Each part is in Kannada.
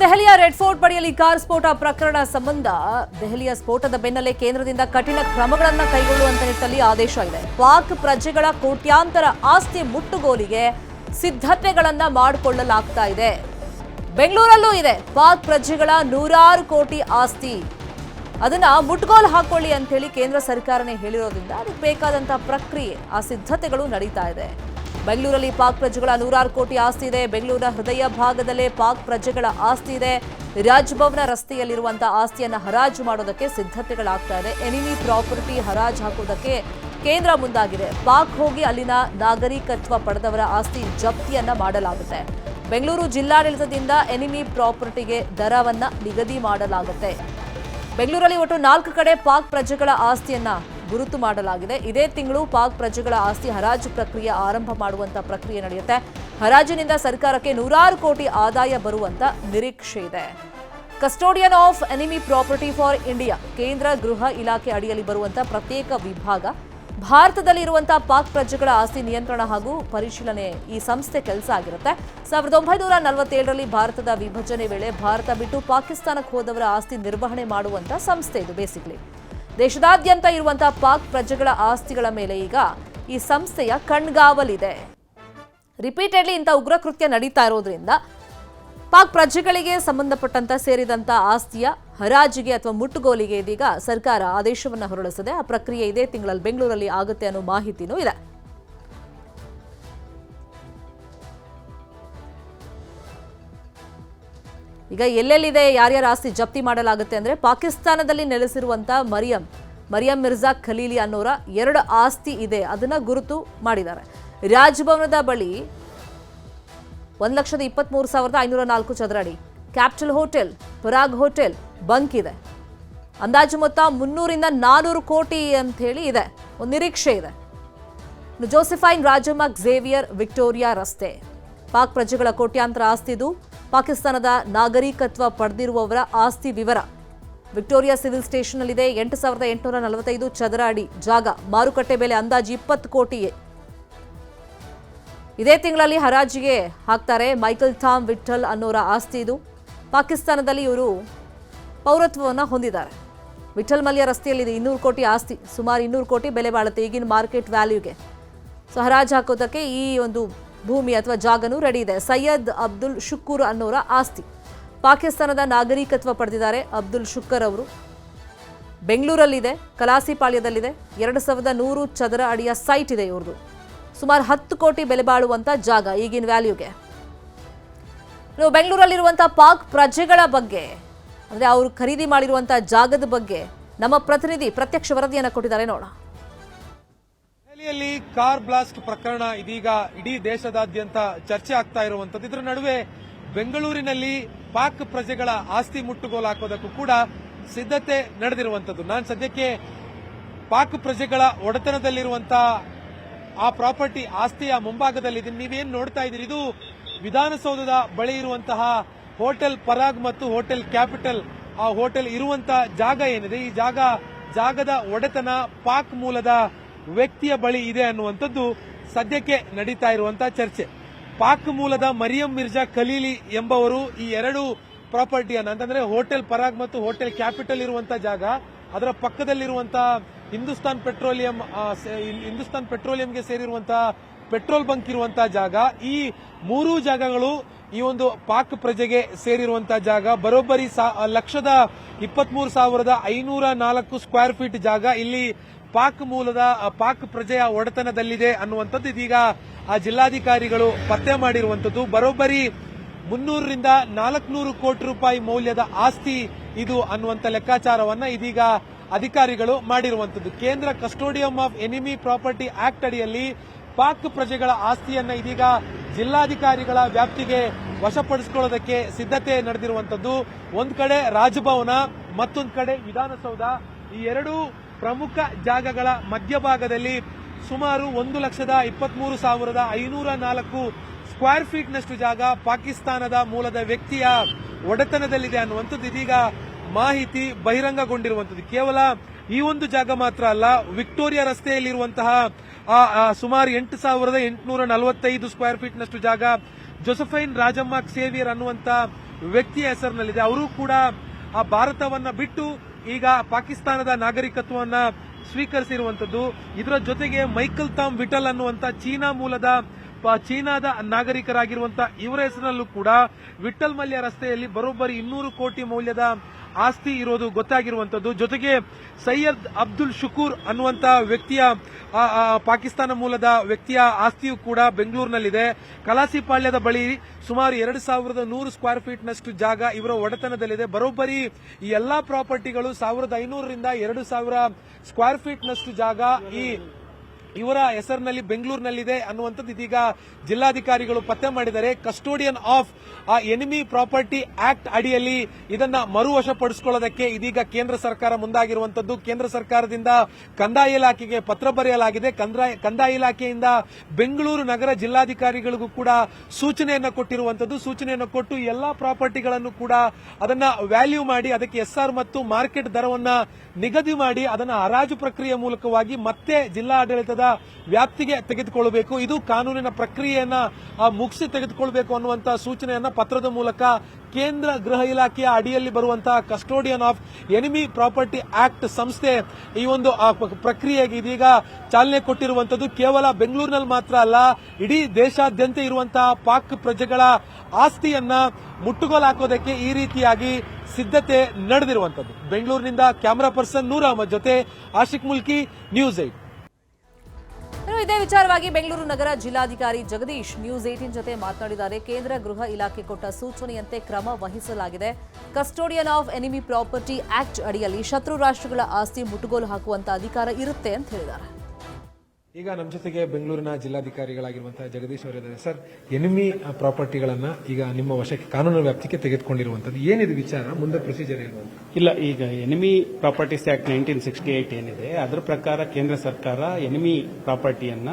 ದೆಹಲಿಯ ರೆಡ್ ಫೋರ್ಟ್ ಬಳಿಯಲ್ಲಿ ಕಾರ್ ಸ್ಫೋಟ ಪ್ರಕರಣ ಸಂಬಂಧ ದೆಹಲಿಯ ಸ್ಫೋಟದ ಬೆನ್ನಲ್ಲೇ ಕೇಂದ್ರದಿಂದ ಕಠಿಣ ಕ್ರಮಗಳನ್ನು ಕೈಗೊಳ್ಳುವಂತ ನಿಟ್ಟಲ್ಲಿ ಆದೇಶ ಇದೆ. ಪಾಕ್ ಪ್ರಜೆಗಳ ಕೋಟ್ಯಾಂತರ ಆಸ್ತಿ ಮುಟ್ಟುಗೋಲಿಗೆ ಸಿದ್ಧತೆಗಳನ್ನ ಮಾಡಿಕೊಳ್ಳಲಾಗ್ತಾ ಇದೆ. ಬೆಂಗಳೂರಲ್ಲೂ ಇದೆ. ಪಾಕ್ ಪ್ರಜೆಗಳ ನೂರಾರು ಕೋಟಿ ಆಸ್ತಿ. ಅದನ್ನ ಮುಟ್ಗೋಲ್ ಹಾಕೊಳ್ಳಿ ಅಂತ ಹೇಳಿ ಕೇಂದ್ರ ಸರ್ಕಾರನೇ ಹೇಳಿರೋದ್ರಿಂದ ಅದಕ್ಕೆ ಬೇಕಾದಂತಹ ಪ್ರಕ್ರಿಯೆ, ಆ ಸಿದ್ಧತೆಗಳು ನಡೀತಾ ಇದೆ. ಬೆಂಗಳೂರಲ್ಲಿ ಪಾಕ್ ಪ್ರಜೆಗಳ ನೂರಾರು ಕೋಟಿ ಆಸ್ತಿ ಇದೆ. ಬೆಂಗಳೂರಿನ ಹೃದಯ ಭಾಗದಲ್ಲೇ ಪಾಕ್ ಪ್ರಜೆಗಳ ಆಸ್ತಿ ಇದೆ. ರಾಜ್ಭವನ ರಸ್ತೆಯಲ್ಲಿರುವಂತಹ ಆಸ್ತಿಯನ್ನು ಹರಾಜು ಮಾಡೋದಕ್ಕೆ ಸಿದ್ಧತೆಗಳಾಗ್ತಾ ಇದೆ. ಎನಿಮಿ ಪ್ರಾಪರ್ಟಿ ಹರಾಜು ಹಾಕೋದಕ್ಕೆ ಕೇಂದ್ರ ಮುಂದಾಗಿದೆ. ಪಾಕ್ ಹೋಗಿ ಅಲ್ಲಿನ ನಾಗರಿಕತ್ವ ಪಡೆದವರ ಆಸ್ತಿ ಜಪ್ತಿಯನ್ನ ಮಾಡಲಾಗುತ್ತೆ. ಬೆಂಗಳೂರು ಜಿಲ್ಲಾಡಳಿತದಿಂದ ಎನಿಮಿ ಪ್ರಾಪರ್ಟಿಗೆ ದರವನ್ನ ನಿಗದಿ ಮಾಡಲಾಗುತ್ತೆ. ಬೆಂಗಳೂರಲ್ಲಿ ಒಟ್ಟು ನಾಲ್ಕು ಕಡೆ ಪಾಕ್ ಪ್ರಜೆಗಳ ಆಸ್ತಿಯನ್ನ ಗುರುತು ಮಾಡಲಾಗಿದೆ. ಇದೇ ತಿಂಗಳು ಪಾಕ್ ಪ್ರಜೆಗಳ ಆಸ್ತಿ ಹರಾಜು ಪ್ರಕ್ರಿಯೆ ಆರಂಭ ಮಾಡುವಂತ ಪ್ರಕ್ರಿಯೆ ನಡೆಯುತ್ತೆ. ಹರಾಜಿನಿಂದ ಸರ್ಕಾರಕ್ಕೆ ನೂರಾರು ಕೋಟಿ ಆದಾಯ ಬರುವಂತ ನಿರೀಕ್ಷೆ ಇದೆ. Custodian of enemy property for India ಕೇಂದ್ರ ಗೃಹ ಇಲಾಖೆ ಅಡಿಯಲ್ಲಿ ಬರುವಂತ ಪ್ರತ್ಯೇಕ ವಿಭಾಗ ಭಾರತದಲ್ಲಿ ಇರುವಂತಹ ಪಾಕ್ ಪ್ರಜೆಗಳ ಆಸ್ತಿ ನಿಯಂತ್ರಣ ಹಾಗೂ ಪರಿಶೀಲನೆ ಈ ಸಂಸ್ಥೆ ಕೆಲಸ ಆಗಿರುತ್ತೆ. ಸಾವಿರದ ಒಂಬೈನೂರ ನಲವತ್ತೇಳರಲ್ಲಿ ಭಾರತದ ವಿಭಜನೆ ವೇಳೆ ಭಾರತ ಬಿಟ್ಟು ಪಾಕಿಸ್ತಾನಕ್ಕೆ ಹೋದವರ ಆಸ್ತಿ ನಿರ್ವಹಣೆ ಮಾಡುವಂತಹ ಸಂಸ್ಥೆ ಇದು ಬೇಸಿಕ್ಲಿ. ದೇಶದಾದ್ಯಂತ ಇರುವಂತಹ ಪಾಕ್ ಪ್ರಜೆಗಳ ಆಸ್ತಿಗಳ ಮೇಲೆ ಈಗ ಈ ಸಂಸ್ಥೆಯ ಕಣ್ಗಾವಲಿದೆ. ರಿಪೀಟೆಡ್ಲಿ ಇಂಥ ಉಗ್ರ ಕೃತ್ಯ ನಡೀತಾ ಇರೋದ್ರಿಂದ ಪಾಕ್ ಪ್ರಜೆಗಳಿಗೆ ಸಂಬಂಧಪಟ್ಟಂತ ಸೇರಿದಂತ ಆಸ್ತಿಯ ಹರಾಜಿಗೆ ಅಥವಾ ಮುಟ್ಟುಗೋಲಿಗೆ ಇದೀಗ ಸರ್ಕಾರ ಆದೇಶವನ್ನ ಹೊರಡಿಸಿದೆ. ಆ ಪ್ರಕ್ರಿಯೆ ಇದೇ. ತಿಂಗಳಲ್ಲಿ ಬೆಂಗಳೂರಲ್ಲಿ ಆಗುತ್ತೆ ಅನ್ನೋ ಮಾಹಿತಿನೂ ಇದೆ. ಈಗ ಎಲ್ಲೆಲ್ಲಿದೆ, ಯಾರ್ಯಾರ ಆಸ್ತಿ ಜಪ್ತಿ ಮಾಡಲಾಗುತ್ತೆ ಅಂದ್ರೆ ಪಾಕಿಸ್ತಾನದಲ್ಲಿ ನೆಲೆಸಿರುವಂತ ಮರಿಯಂ ಮರಿಯಂ ಮಿರ್ಜಾ ಖಲೀಲಿ ಅನ್ನೋರ ಎರಡು ಆಸ್ತಿ ಇದೆ. ಅದನ್ನ ಗುರುತು ಮಾಡಿದ್ದಾರೆ. ರಾಜಭವನದ ಬಳಿ ಒಂದು ಲಕ್ಷದ ಇಪ್ಪತ್ತ್ಮೂರು ಸಾವಿರದ ಐನೂರ ನಾಲ್ಕು ಚದರ ಅಡಿ capital hotel, Parag hotel, bunk ಇದೆ. ಅಂದಾಜು ಮೊತ್ತ ಮುನ್ನೂರಿಂದ ನಾನೂರು ಕೋಟಿ ಅಂತ ಹೇಳಿ ಇದೆ. ಒಂದು ನಿರೀಕ್ಷೆ ಇದೆ. ಜೋಸಿಫೈನ್ ರಾಜಮ್ಮ ಝೇವಿಯರ್, ವಿಕ್ಟೋರಿಯಾ ರಸ್ತೆ. ಪಾಕ್ ಪ್ರಜೆಗಳ ಕೋಟ್ಯಾಂತರ ಆಸ್ತಿ ಇದು. ಪಾಕಿಸ್ತಾನದ ನಾಗರಿಕತ್ವ ಪಡೆದಿರುವವರ ಆಸ್ತಿ ವಿವರ. ವಿಕ್ಟೋರಿಯಾ ಸಿವಿಲ್ ಸ್ಟೇಷನ್ನಲ್ಲಿದೆ ಎಂಟು ಸಾವಿರದ ಎಂಟುನೂರ ನಲವತ್ತೈದು ಚದರ ಅಡಿ ಜಾಗ. ಮಾರುಕಟ್ಟೆ ಬೆಲೆ ಅಂದಾಜು ಇಪ್ಪತ್ತು ಕೋಟಿ ಇದೇ ತಿಂಗಳಲ್ಲಿ ಹರಾಜಿಗೆ ಹಾಕ್ತಾರೆ ಮೈಕಲ್ ಥಾಮ್ ವಿಠಲ್ ಅನ್ನೋರ ಆಸ್ತಿ ಇದು. ಪಾಕಿಸ್ತಾನದಲ್ಲಿ ಇವರು ಪೌರತ್ವವನ್ನು ಹೊಂದಿದ್ದಾರೆ. ವಿಠಲ್ ಮಲ್ಯ ರಸ್ತೆಯಲ್ಲಿದೆ, ಇನ್ನೂರು ಕೋಟಿ ಆಸ್ತಿ, ಸುಮಾರು ಇನ್ನೂರು ಕೋಟಿ ಬೆಲೆ ಬಾಳುತ್ತೆ ಈಗಿನ ಮಾರ್ಕೆಟ್ ವ್ಯಾಲ್ಯೂಗೆ. ಸೊ ಹರಾಜು ಹಾಕೋದಕ್ಕೆ ಈ ಒಂದು ಭೂಮಿ ಅಥವಾ ಜಾಗನೂ ರೆಡಿ ಇದೆ. ಸೈಯದ್ ಅಬ್ದುಲ್ ಶುಕ್ಕೂರ್ ಅನ್ನೋರ ಆಸ್ತಿ. ಪಾಕಿಸ್ತಾನದ ನಾಗರಿಕತ್ವ ಪಡೆದಿದ್ದಾರೆ ಅಬ್ದುಲ್ ಶುಕ್ಕರ್ ಅವರು. ಬೆಂಗಳೂರಲ್ಲಿದೆ ಕಲಾಸಿಪಾಳ್ಯದಲ್ಲಿದೆ ಎರಡು ಸಾವಿರದ ನೂರು ಚದರ ಅಡಿಯ ಸೈಟ್ ಇದೆ ಇವ್ರದ್ದು ಸುಮಾರು ಹತ್ತು ಕೋಟಿ ಬೆಲೆ ಬಾಳುವಂಥ ಜಾಗ ಈಗಿನ ವ್ಯಾಲ್ಯೂಗೆ. ನೀವು ಬೆಂಗಳೂರಲ್ಲಿರುವಂಥ ಪಾಕ್ ಪ್ರಜೆಗಳ ಬಗ್ಗೆ, ಅಂದರೆ ಅವರು ಖರೀದಿ ಮಾಡಿರುವಂಥ ಜಾಗದ ಬಗ್ಗೆ ನಮ್ಮ ಪ್ರತಿನಿಧಿ ಪ್ರತ್ಯಕ್ಷ ವರದಿಯನ್ನು ಕೊಟ್ಟಿದ್ದಾರೆ, ನೋಡೋಣ. ದೆಹಲಿಯಲ್ಲಿ ಕಾರ್ ಬ್ಲಾಸ್ಟ್ ಪ್ರಕರಣ ಇದೀಗ ಇಡೀ ದೇಶದಾದ್ಯಂತ ಚರ್ಚೆ ಆಗ್ತಾ ಇರುವಂತದ್ದು ಇದರ ನಡುವೆ ಬೆಂಗಳೂರಿನಲ್ಲಿ ಪಾಕ್ ಪ್ರಜೆಗಳ ಆಸ್ತಿ ಮುಟ್ಟುಗೋಲು ಹಾಕೋದಕ್ಕೂ ಕೂಡ ಸಿದ್ಧತೆ ನಡೆದಿರುವಂತದ್ದು ನಾನು ಸದ್ಯಕ್ಕೆ ಪಾಕ್ ಪ್ರಜೆಗಳ ಒಡೆತನದಲ್ಲಿರುವಂತಹ ಆ ಪ್ರಾಪರ್ಟಿ ಆಸ್ತಿಯ ಮುಂಭಾಗದಲ್ಲಿ ಇದನ್ನ ನೀವೇನು ನೋಡ್ತಾ ಇದ್ದೀರಿ? ಇದು ವಿಧಾನಸೌಧದ ಬಳಿ ಇರುವಂತಹ ಹೋಟೆಲ್ ಪರಾಗ್ ಮತ್ತು ಹೋಟೆಲ್ ಕ್ಯಾಪಿಟಲ್. ಆ ಹೋಟೆಲ್ ಇರುವಂತಹ ಜಾಗ ಏನಿದೆ? ಈ ಜಾಗ, ಜಾಗದ ಒಡೆತನ ಪಾಕ್ ಮೂಲದ ವ್ಯಕ್ತಿಯ ಬಳಿ ಇದೆ ಅನ್ನುವಂಥದ್ದು ಸದ್ಯಕ್ಕೆ ನಡೀತಾ ಇರುವಂತಹ ಚರ್ಚೆ. ಪಾಕ್ ಮೂಲದ ಮರಿಯಂ ಮಿರ್ಜಾ ಖಲೀಲಿ ಎಂಬವರು ಈ ಎರಡು ಪ್ರಾಪರ್ಟಿಯನ್ನು, ಅಂತಂದ್ರೆ ಹೋಟೆಲ್ ಪರಾಗ್ ಮತ್ತು ಹೋಟೆಲ್ ಕ್ಯಾಪಿಟಲ್ ಇರುವಂತಹ ಜಾಗ, ಅದರ ಪಕ್ಕದಲ್ಲಿರುವಂತಹ ಹಿಂದೂಸ್ತಾನ್ ಪೆಟ್ರೋಲಿಯಂ ಹಿಂದೂಸ್ತಾನ್ ಪೆಟ್ರೋಲಿಯಂಗೆ ಸೇರಿರುವಂತಹ ಪೆಟ್ರೋಲ್ ಬಂಕ್ ಇರುವಂತಹ ಜಾಗ, ಈ ಮೂರೂ ಜಾಗಗಳು ಈ ಒಂದು ಪಾಕ್ ಪ್ರಜೆಗೆ ಸೇರಿರುವಂತಹ ಜಾಗ. ಬರೋಬ್ಬರಿ ಲಕ್ಷದ ಇಪ್ಪತ್ಮೂರು ಸಾವಿರದ ಐನೂರ ನಾಲ್ಕು ಸ್ಕ್ವೇರ್ ಫೀಟ್ ಜಾಗ. ಇಲ್ಲಿ ಪಾಕ್ ಮೂಲದ, ಪಾಕ್ ಪ್ರಜೆಯ ಒಡೆತನದಲ್ಲಿದೆ ಅನ್ನುವಂಥದ್ದು ಇದೀಗ ಆ ಜಿಲ್ಲಾಧಿಕಾರಿಗಳು ಪತ್ತೆ ಮಾಡಿರುವಂಥದ್ದು. ಬರೋಬ್ಬರಿ ಮುನ್ನೂರರಿಂದ ನಾಲ್ಕುನೂರು ಕೋಟಿ ರೂಪಾಯಿ ಮೌಲ್ಯದ ಆಸ್ತಿ ಇದು ಅನ್ನುವಂಥ ಲೆಕ್ಕಾಚಾರವನ್ನ ಇದೀಗ ಅಧಿಕಾರಿಗಳು ಮಾಡಿರುವಂತದ್ದು ಕೇಂದ್ರ custodian of enemy property act ಅಡಿಯಲ್ಲಿ ಪಾಕ್ ಪ್ರಜೆಗಳ ಆಸ್ತಿಯನ್ನ ಇದೀಗ ಜಿಲ್ಲಾಧಿಕಾರಿಗಳ ವ್ಯಾಪ್ತಿಗೆ ವಶಪಡಿಸಿಕೊಳ್ಳೋದಕ್ಕೆ ಸಿದ್ಧತೆ ನಡೆದಿರುವಂತದ್ದು ಒಂದ್ ಕಡೆ ರಾಜಭವನ, ಮತ್ತೊಂದು ಕಡೆ ವಿಧಾನಸೌಧ. ಈ ಎರಡೂ ಪ್ರಮುಖ ಜಾಗಗಳ ಮಧ್ಯಭಾಗದಲ್ಲಿ ಸುಮಾರು ಒಂದು ಲಕ್ಷದ ಇಪ್ಪತ್ಮೂರು ಸಾವಿರದ ಐನೂರ ನಾಲ್ಕು ಸ್ಕ್ವೇರ್ ಫೀಟ್ನಷ್ಟು ಜಾಗ ಪಾಕಿಸ್ತಾನದ ಮೂಲದ ವ್ಯಕ್ತಿಯ ಒಡೆತನದಲ್ಲಿದೆ ಅನ್ನುವಂಥದ್ದು. ಇದೀಗ ಮಾಹಿತಿ ಬಹಿರಂಗಗೊಂಡಿರುವಂತದ್ದು ಕೇವಲ ಈ ಒಂದು ಜಾಗ ಮಾತ್ರ ಅಲ್ಲ, ವಿಕ್ಟೋರಿಯಾ ರಸ್ತೆಯಲ್ಲಿರುವಂತಹ ಸುಮಾರು ಎಂಟು ಸಾವಿರದ ಎಂಟುನೂರ ನಲವತ್ತೈದು ಸ್ಕ್ವೇರ್ ಫೀಟ್ ನಷ್ಟು ಜಾಗ ಜೋಸಫೈನ್ ರಾಜಮ್ಮ ಸೇವಿಯರ್ ಅನ್ನುವಂತ ವ್ಯಕ್ತಿಯ ಹೆಸರಿನಲ್ಲಿದೆ. ಅವರು ಕೂಡ ಆ ಭಾರತವನ್ನ ಬಿಟ್ಟು ಈಗ ಪಾಕಿಸ್ತಾನದ ನಾಗರಿಕತ್ವವನ್ನ ಸ್ವೀಕರಿಸಿರುವಂತದ್ದು ಇದರ ಜೊತೆಗೆ ಮೈಕಲ್ ತಾಮ್ ವಿಟಲ್ ಅನ್ನುವಂತ ಚೀನಾ ಮೂಲದ ಚೀನಾದ ನಾಗರಿಕರಾಗಿರುವಂತಹ ಇವರ ಹೆಸರಲ್ಲೂ ಕೂಡ ವಿಠಲ್ ಮಲ್ಯ ರಸ್ತೆಯಲ್ಲಿ ಬರೋಬ್ಬರಿ ಇನ್ನೂರು ಕೋಟಿ ಮೌಲ್ಯದ ಆಸ್ತಿ ಇರೋದು ಗೊತ್ತಾಗಿರುವಂತದ್ದು. ಜೊತೆಗೆ ಸೈಯದ್ ಅಬ್ದುಲ್ ಶುಕೂರ್ ಅನ್ನುವಂತ ವ್ಯಕ್ತಿಯ ಪಾಕಿಸ್ತಾನ ಮೂಲದ ವ್ಯಕ್ತಿಯ ಆಸ್ತಿಯೂ ಕೂಡ ಬೆಂಗಳೂರಿನಲ್ಲಿದೆ. ಕಲಾಸಿಪಾಳ್ಯದ ಬಳಿ ಸುಮಾರು ಎರಡು ಸಾವಿರದ ನೂರು ಸ್ಕ್ವೇರ್ ಫೀಟ್ ನಷ್ಟು ಜಾಗ ಇವರ ಒಡೆತನದಲ್ಲಿದೆ. ಬರೋಬ್ಬರಿ ಈ ಎಲ್ಲಾ ಪ್ರಾಪರ್ಟಿಗಳು ಸಾವಿರದ ಐನೂರರಿಂದ ಎರಡು ಸಾವಿರ ಸ್ಕ್ವೇರ್ ಫೀಟ್ ನಷ್ಟು ಜಾಗ ಈ ಇವರ ಹೆಸರಿನಲ್ಲಿ ಬೆಂಗಳೂರಿನಲ್ಲಿದೆ ಅನ್ನುವಂಥದ್ದು ಇದೀಗ ಜಿಲ್ಲಾಧಿಕಾರಿಗಳು ಪತ್ತೆ ಮಾಡಿದ್ದಾರೆ. ಕಸ್ಟೋಡಿಯನ್ ಆಫ್ ಆ ಎನಿಮಿ ಪ್ರಾಪರ್ಟಿ ಆಕ್ಟ್ ಅಡಿಯಲ್ಲಿ ಇದನ್ನ ಮರುವಶಪಡಿಸಿಕೊಳ್ಳೋದಕ್ಕೆ ಇದೀಗ ಕೇಂದ್ರ ಸರ್ಕಾರ ಮುಂದಾಗಿರುವಂತದ್ದು ಕೇಂದ್ರ ಸರ್ಕಾರದಿಂದ ಕಂದಾಯ ಇಲಾಖೆಗೆ ಪತ್ರ ಬರೆಯಲಾಗಿದೆ. ಕಂದಾಯ ಕಂದಾಯ ಇಲಾಖೆಯಿಂದ ಬೆಂಗಳೂರು ನಗರ ಜಿಲ್ಲಾಧಿಕಾರಿಗಳಿಗೂ ಕೂಡ ಸೂಚನೆಯನ್ನು ಕೊಟ್ಟಿರುವಂತದ್ದು ಸೂಚನೆಯನ್ನು ಕೊಟ್ಟು ಎಲ್ಲಾ ಪ್ರಾಪರ್ಟಿಗಳನ್ನು ಕೂಡ ಅದನ್ನ ವ್ಯಾಲ್ಯೂ ಮಾಡಿ ಅದಕ್ಕೆ ಎಸ್ಆರ್ ಮತ್ತು ಮಾರ್ಕೆಟ್ ದರವನ್ನ ನಿಗದಿ ಮಾಡಿ ಅದನ್ನ ಹರಾಜು ಪ್ರಕ್ರಿಯೆ ಮೂಲಕವಾಗಿ ಮತ್ತೆ ಜಿಲ್ಲಾಡಳಿತದ ವ್ಯಾಪ್ತಿಗೆ ತೆಗೆದುಕೊಳ್ಳಬೇಕು. ಇದು ಕಾನೂನಿನ ಪ್ರಕ್ರಿಯೆಯನ್ನ ಮುಗಿಸಿ ತೆಗೆದುಕೊಳ್ಬೇಕು ಅನ್ನುವಂತ ಸೂಚನೆಯನ್ನ ಪತ್ರದ ಮೂಲಕ ಕೇಂದ್ರ ಗೃಹ ಇಲಾಖೆಯ ಅಡಿಯಲ್ಲಿ ಬರುವಂತಹ custodian of enemy property act ಸಂಸ್ಥೆ ಈ ಒಂದು ಪ್ರಕ್ರಿಯೆಗೆ ಇದೀಗ ಚಾಲನೆ ಕೊಟ್ಟಿರುವಂತದ್ದು. ಕೇವಲ ಬೆಂಗಳೂರಿನಲ್ಲಿ ಮಾತ್ರ ಅಲ್ಲ, ಇಡೀ ದೇಶಾದ್ಯಂತ ಇರುವಂತಹ ಪಾಕ್ ಪ್ರಜೆಗಳ ಆಸ್ತಿಯನ್ನ ಮುಟ್ಟುಗೋಲು ಹಾಕೋದಕ್ಕೆ ಈ ರೀತಿಯಾಗಿ ಸಿದ್ಧತೆ ನಡೆದಿರುವಂತದ್ದು. ಬೆಂಗಳೂರಿನಿಂದ ಕ್ಯಾಮರಾ ಪರ್ಸನ್ ನೂರ್ ಅಹಮದ್ ಜೊತೆ ಆಶಿಕ್ ಮುಲ್ಕಿ, ನ್ಯೂಸ್ ಏಟ್. ಇನ್ನು ಇದೇ ವಿಚಾರವಾಗಿ ಬೆಂಗಳೂರು ನಗರ ಜಿಲ್ಲಾಧಿಕಾರಿ ಜಗದೀಶ್ ನ್ಯೂಸ್ ಏಟೀನ್ ಜೊತೆ ಮಾತನಾಡಿದ್ದಾರೆ. ಕೇಂದ್ರ ಗೃಹ ಇಲಾಖೆ ಕೊಟ್ಟ ಸೂಚನೆಯಂತೆ ಕ್ರಮ ವಹಿಸಲಾಗಿದೆ. Custodian of enemy property act ಅಡಿಯಲ್ಲಿ ಶತ್ರು ರಾಷ್ಟ್ರಗಳ ಆಸ್ತಿ ಮುಟ್ಟುಗೋಲು ಹಾಕುವಂತ ಅಧಿಕಾರ ಇರುತ್ತೆ ಅಂತ ಹೇಳಿದ್ದಾರೆ. ಈಗ ನಮ್ಮ ಜೊತೆಗೆ ಬೆಂಗಳೂರಿನ ಜಿಲ್ಲಾಧಿಕಾರಿಗಳಾಗಿರುವಂತಹ ಜಗದೀಶ್ ಅವರಿದ್ದಾರೆ ಸರ್ ಎನಿಮಿ ಪ್ರಾಪರ್ಟಿಗಳನ್ನ ಈಗ ನಿಮ್ಮ ವಶಕ್ಕೆ, ಕಾನೂನು ವ್ಯಾಪ್ತಿಗೆ ತೆಗೆದುಕೊಂಡಿರುವಂತದ್ದು ಏನಿದೆ ವಿಚಾರ? ಮುಂದೆ ಪ್ರೊಸೀಜರ್ ಏನು ಇಲ್ಲ, ಈಗ enemy properties act nineteen sixty eight ಏನಿದೆ, ಅದರ ಪ್ರಕಾರ ಕೇಂದ್ರ ಸರ್ಕಾರ ಎನಿಮಿ ಪ್ರಾಪರ್ಟಿಯನ್ನ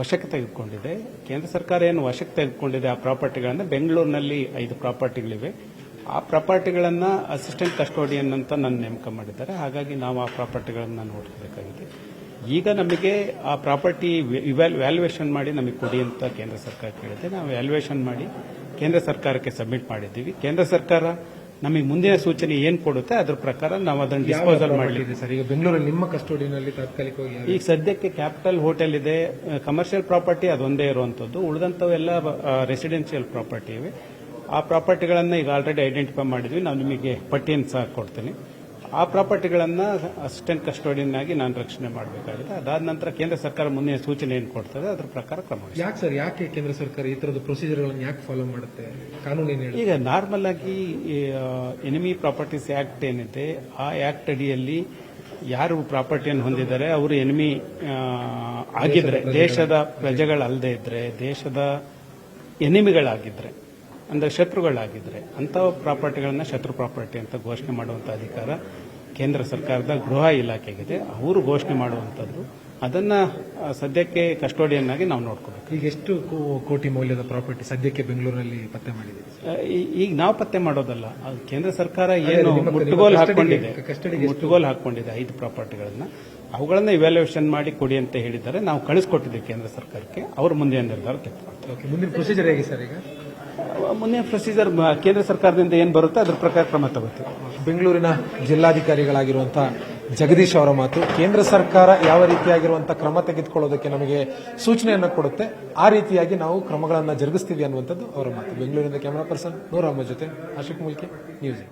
ವಶಕ್ಕೆ ತೆಗೆದುಕೊಂಡಿದೆ. ಕೇಂದ್ರ ಸರ್ಕಾರ ಏನು ವಶಕ್ಕೆ ತೆಗೆದುಕೊಂಡಿದೆ ಆ ಪ್ರಾಪರ್ಟಿಗಳನ್ನ ಬೆಂಗಳೂರಿನಲ್ಲಿ ಐದು ಪ್ರಾಪರ್ಟಿಗಳಿವೆ ಆ ಪ್ರಾಪರ್ಟಿಗಳನ್ನ ಅಸಿಸ್ಟೆಂಟ್ ಕಸ್ಟೋಡಿಯನ್ ಅಂತ ನನ್ನ ನೇಮಕ ಮಾಡಿದ್ದಾರೆ. ಹಾಗಾಗಿ ನಾವು ಆ ಪ್ರಾಪರ್ಟಿಗಳನ್ನ ನೋಡ್ಕೋಬೇಕಾಗಿದೆ. ಈಗ ನಮಗೆ ಆ ಪ್ರಾಪರ್ಟಿ ವ್ಯಾಲ್ಯೂಯೇಷನ್ ಮಾಡಿ ನಮಗೆ ಕೊಡಿ ಅಂತ ಕೇಂದ್ರ ಸರ್ಕಾರ ಕೇಳಿದೆ ನಾವು ವ್ಯಾಲ್ಯೂಯೇಷನ್ ಮಾಡಿ ಕೇಂದ್ರ ಸರ್ಕಾರಕ್ಕೆ ಸಬ್ಮಿಟ್ ಮಾಡಿದ್ದೀವಿ. ಕೇಂದ್ರ ಸರ್ಕಾರ ನಮಗೆ ಮುಂದಿನ ಸೂಚನೆ ಏನ್ ಕೊಡುತ್ತೆ ಅದ್ರ ಪ್ರಕಾರ ನಾವು ಅದನ್ನು ಡಿಸ್ಪೋಸಲ್ ಮಾಡಲಿ ಇದೆ ಸರ್? ಈಗ ಬೆಂಗಳೂರಲ್ಲಿ ನಿಮ್ಮ ಕಸ್ಟೋಡಿನಲ್ಲಿ ತಾತ್ಕಾಲಿಕವಾಗಿ ಈಗ ಸದ್ಯಕ್ಕೆ ಕ್ಯಾಪಿಟಲ್ ಹೋಟೆಲ್ ಇದೆ. ಕಮರ್ಷಿಯಲ್ ಪ್ರಾಪರ್ಟಿ ಅದೊಂದೇ ಇರುವಂತದ್ದು. ಉಳಿದಂತವೆಲ್ಲ ರೆಸಿಡೆನ್ಷಿಯಲ್ ಪ್ರಾಪರ್ಟಿ ಇವೆ. ಆ ಪ್ರಾಪರ್ಟಿಗಳನ್ನ ಈಗ ಆಲ್ರೆಡಿ ಐಡೆಂಟಿಫೈ ಮಾಡಿದ್ವಿ. ನಾವು ನಿಮಗೆ ಪಟ್ಟಿಯನ್ನು ಸಹ ಕೊಡ್ತೀನಿ. ಆ ಪ್ರಾಪರ್ಟಿಗಳನ್ನು ಅಸಿಸ್ಟೆಂಟ್ ಕಸ್ಟೋಡಿಯನ್ ಆಗಿ ನಾನು ರಕ್ಷಣೆ ಮಾಡಬೇಕಾಗಿದೆ. ಅದಾದ ನಂತರ ಕೇಂದ್ರ ಸರ್ಕಾರ ಮುಂದಿನ ಸೂಚನೆ ಏನು ಕೊಡ್ತದೆ. ಅದ್ರ ಪ್ರಕಾರ ಕ್ರಮ. ಯಾಕೆ ಸರ್? ಯಾಕೆ ಕೇಂದ್ರ ಸರ್ಕಾರ ಈ ತರದ ಪ್ರೊಸೀಜರ್ಗಳನ್ನು ಯಾಕೆ ಫಾಲೋ ಮಾಡುತ್ತೆ? ಕಾನೂನು ಈಗ ನಾರ್ಮಲ್ ಆಗಿ ಎನಿಮಿ ಪ್ರಾಪರ್ಟೀಸ್ ಆಕ್ಟ್ ಏನಿದೆ ಆ ಆಕ್ಟ್ ಅಡಿಯಲ್ಲಿ ಯಾರು ಪ್ರಾಪರ್ಟಿಯನ್ನು ಹೊಂದಿದ್ದಾರೆ ಅವರು ಎನಿಮಿ ಆಗಿದ್ರೆ ದೇಶದ ಪ್ರಜೆಗಳಲ್ಲದೆ ಇದ್ರೆ ದೇಶದ ಎನಿಮಿಗಳಾಗಿದ್ರೆ ಅಂದ್ರೆ ಶತ್ರುಗಳಾಗಿದ್ದರೆ ಅಂಥ ಪ್ರಾಪರ್ಟಿಗಳನ್ನ ಶತ್ರು ಪ್ರಾಪರ್ಟಿ ಅಂತ ಘೋಷಣೆ ಮಾಡುವಂಥ ಅಧಿಕಾರ ಕೇಂದ್ರ ಸರ್ಕಾರದ ಗೃಹ ಇಲಾಖೆಗಿದೆ. ಅವರು ಘೋಷಣೆ ಮಾಡುವಂಥದ್ದು. ಅದನ್ನ ಸದ್ಯಕ್ಕೆ ಕಸ್ಟೋಡಿಯನ್ ಆಗಿ ನಾವು ನೋಡ್ಕೋಬೇಕು. ಈಗ ಎಷ್ಟು ಕೋಟಿ ಮೌಲ್ಯದ ಪ್ರಾಪರ್ಟಿ ಸದ್ಯಕ್ಕೆ ಬೆಂಗಳೂರಿನಲ್ಲಿ ಪತ್ತೆ ಮಾಡಿದೆ? ಈಗ ನಾವು ಪತ್ತೆ ಮಾಡೋದಲ್ಲ. ಕೇಂದ್ರ ಸರ್ಕಾರ ಏನು ಮುಟ್ಟುಗೋಲು ಹಾಕೊಂಡಿದೆ ಮುಟ್ಟುಗೋಲು ಹಾಕೊಂಡಿದೆ ಐದು ಪ್ರಾಪರ್ಟಿಗಳನ್ನ. ಅವುಗಳನ್ನ ಇವ್ಯಾಲ್ಯೂಯೇಷನ್ ಮಾಡಿ ಕೊಡಿ ಅಂತ ಹೇಳಿದ್ದಾರೆ. ನಾವು ಕಳಿಸ್ಕೊಟ್ಟಿದ್ದೀವಿ ಕೇಂದ್ರ ಸರ್ಕಾರಕ್ಕೆ. ಅವರು ಮುಂದೆ ನಿರ್ಧಾರ ತೆಗೆದುಕೊಳ್ತಾರೆ. ಮುಂದಿನ ಪ್ರೊಸೀಜರ್ ಹೇಗೆ ಸರ್ ಈಗ? ಮುಂದಿನ ಪ್ರೊಸೀಜರ್ ಕೇಂದ್ರ ಸರ್ಕಾರದಿಂದ ಏನು ಬರುತ್ತೆ, ಅದ್ರ ಪ್ರಕಾರ ಕ್ರಮ ತಗೋತೀವಿ. ಬೆಂಗಳೂರಿನ ಜಿಲ್ಲಾಧಿಕಾರಿಗಳಾಗಿರುವಂತಹ ಜಗದೀಶ್ ಅವರ ಮಾತು, ಕೇಂದ್ರ ಸರ್ಕಾರ ಯಾವ ರೀತಿಯಾಗಿರುವಂತಹ ಕ್ರಮ ತೆಗೆದುಕೊಳ್ಳೋದಕ್ಕೆ ನಮಗೆ ಸೂಚನೆಯನ್ನು ಕೊಡುತ್ತೆ. ಆ ರೀತಿಯಾಗಿ ನಾವು ಕ್ರಮಗಳನ್ನು ಜರುಗಿಸ್ತೀವಿ ಅನ್ನುವಂಥದ್ದು ಅವರ ಮಾತು. ಬೆಂಗಳೂರಿನ ಕ್ಯಾಮರಾ ಪರ್ಸನ್ ನೂರಮ್ಮ ಜೊತೆ, ಆಶಿಕ್ ಮುಲ್ಕಿ, ನ್ಯೂಸ್.